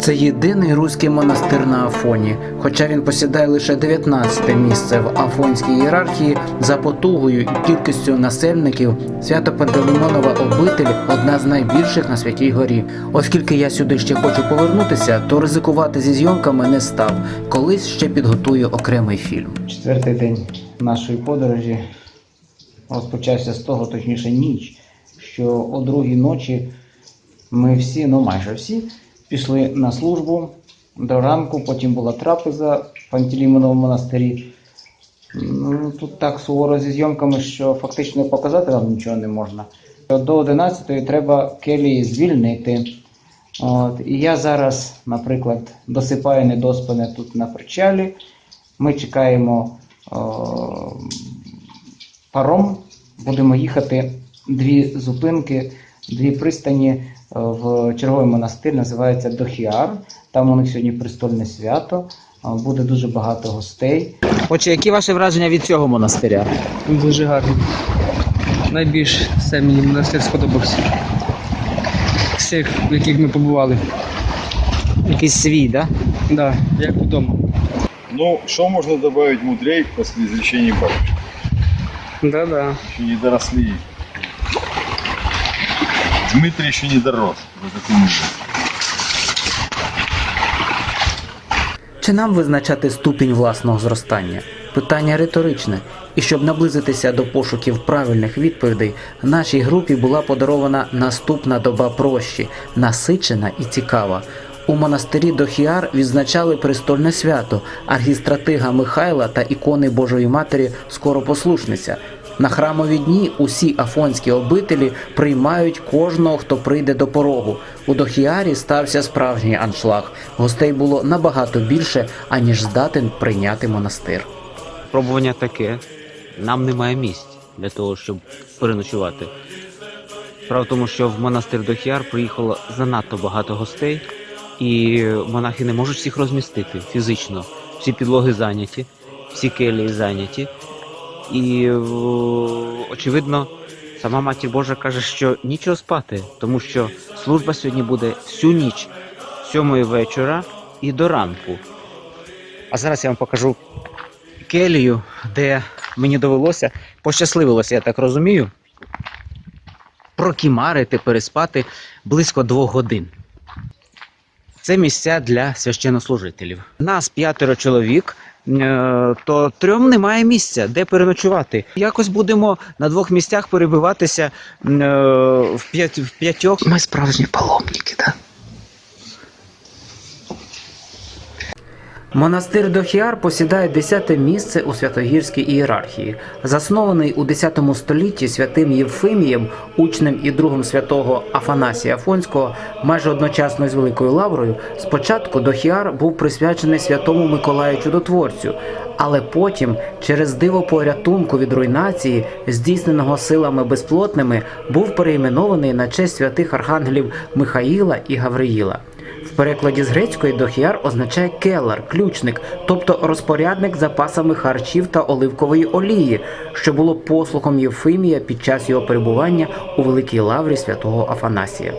Це єдиний руський монастир на Афоні, хоча він посідає лише 19 місце в афонській ієрархії за потугою і кількістю насельників. Свято Пантелеймонова обитель одна з найбільших на святій горі. Оскільки я сюди ще хочу повернутися, то ризикувати зі зйомками не став. Колись ще підготую окремий фільм. Четвертий день нашої подорожі розпочався з того, точніше ніч, що о другій ночі ми всі, ну майже всі, пішли на службу до ранку, потім була трапеза в Пантелеймоновому монастирі. Ну, тут так суворо зі зйомками, що фактично показати вам нічого не можна. До 11-ї треба келії звільнити. От, і я зараз, наприклад, досипаю недоспане тут на причалі. Ми чекаємо о, паром. Будемо їхати дві зупинки, дві пристані е, в черговий монастир, називається Дохіар. Там у них сьогодні престольне свято. е, Буде дуже багато гостей. Отже, які ваші враження від цього монастиря? Дуже гарний. Найбільш все мені монастир сподобався. З цих, в яких ми побували. Якийсь свій, да? Да, як вдома. Ну, что можно добавить мудрей после изречения бабушки? Да-да. Еще не доросли. Дмитрий еще не дорос до мудрости. Чи нам визначати ступінь власного зростання? Питання риторичне. І щоб наблизитися до пошуків правильних відповідей, нашій групі була подарована наступна доба прощі, насичена і цікава. У монастирі Дохіар відзначали престольне свято, архістратига Михайла та ікони Божої Матері Скоропослушниця. На храмові дні усі афонські обителі приймають кожного, хто прийде до порогу. У Дохіарі стався справжній аншлаг. Гостей було набагато більше, аніж здатен прийняти монастир. Пробування таке. Нам немає місць для того, щоб переночувати. Справа тому, що в монастир Дохіар приїхало занадто багато гостей, і монахи не можуть всіх розмістити фізично. Всі підлоги зайняті, всі келії зайняті. І очевидно, сама матір Божа каже, що нічого спати, тому що служба сьогодні буде всю ніч, сьомої вечора і до ранку. А зараз я вам покажу келію, де мені довелося, пощасливилося, я так розумію, прокімарити, переспати близько двох годин. Це місця для священнослужителів. Нас п'ятеро чоловік, е, то трьом немає місця, де переночувати. Якось будемо на двох місцях перебиватися е, в п'ять- п'ятьох. Ми справжні паломники, так? Монастир Дохіар посідає 10 місце у святогірській ієрархії. Заснований у 10 столітті святим Євфимієм, учнем і другом святого Афанасія Афонського, майже одночасно з Великою Лаврою, спочатку Дохіар був присвячений святому Миколаю Чудотворцю, але потім, через диво порятунку від руйнації, здійсненого силами безплотними, був перейменований на честь святих архангелів Михаїла і Гавриїла. В перекладі з грецької дохіар означає келар, ключник, тобто розпорядник запасами харчів та оливкової олії, що було послухом Євфимія під час його перебування у великій лаврі святого Афанасія.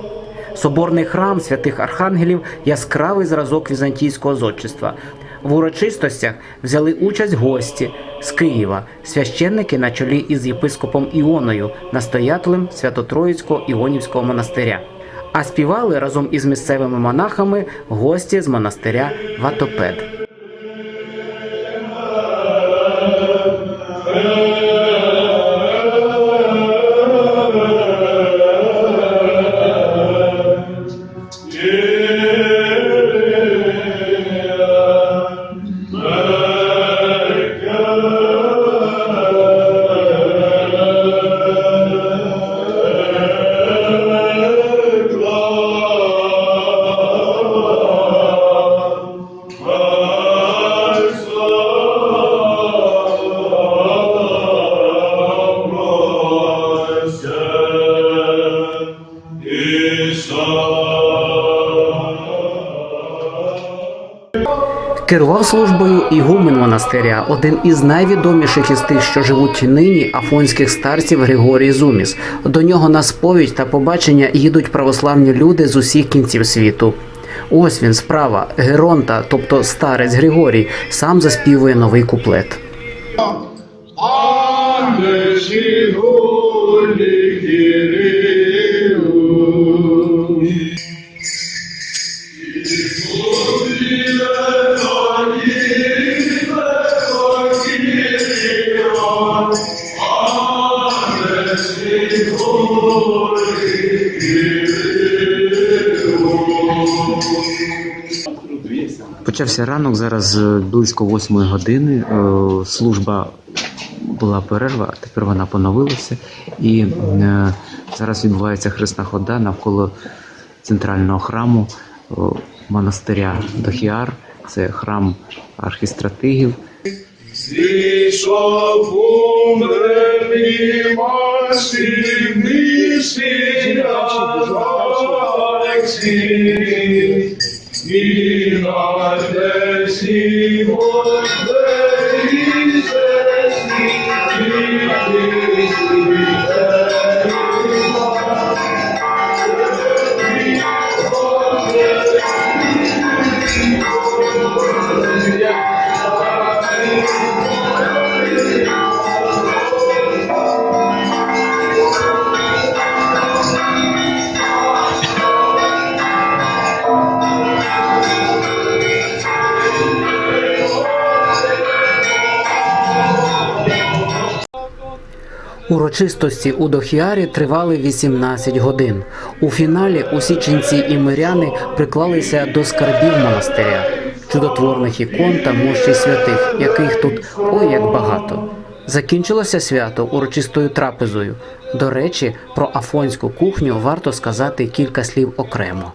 Соборний храм святих архангелів яскравий зразок візантійського зодчества. В урочистостях взяли участь гості з Києва, священники на чолі із єпископом Іоною, настоятелем Свято-Троїцького Іонівського монастиря. А співали разом із місцевими монахами гості з монастиря Ватопед. Керував службою ігумен монастиря, один із найвідоміших із тих, що живуть нині, афонських старців Григорій Зуміс. До нього на сповідь та побачення їдуть православні люди з усіх кінців світу. Ось він справа, Геронта, тобто старець Григорій, сам заспівує новий куплет. Почався ранок, зараз е, близько восьмої години. е, Служба була перерва, тепер вона поновилася. І е, зараз відбувається хресна хода навколо центрального храму монастиря Дохіар. Це храм архістратигів. Зійшов на десі Урочистості у Дохіарі тривали 18 годин. У фіналі усі ченці і миряни приклалися до скарбів монастиря, чудотворних ікон та мощей святих, яких тут ой як багато. Закінчилося свято урочистою трапезою. До речі, про афонську кухню варто сказати кілька слів окремо.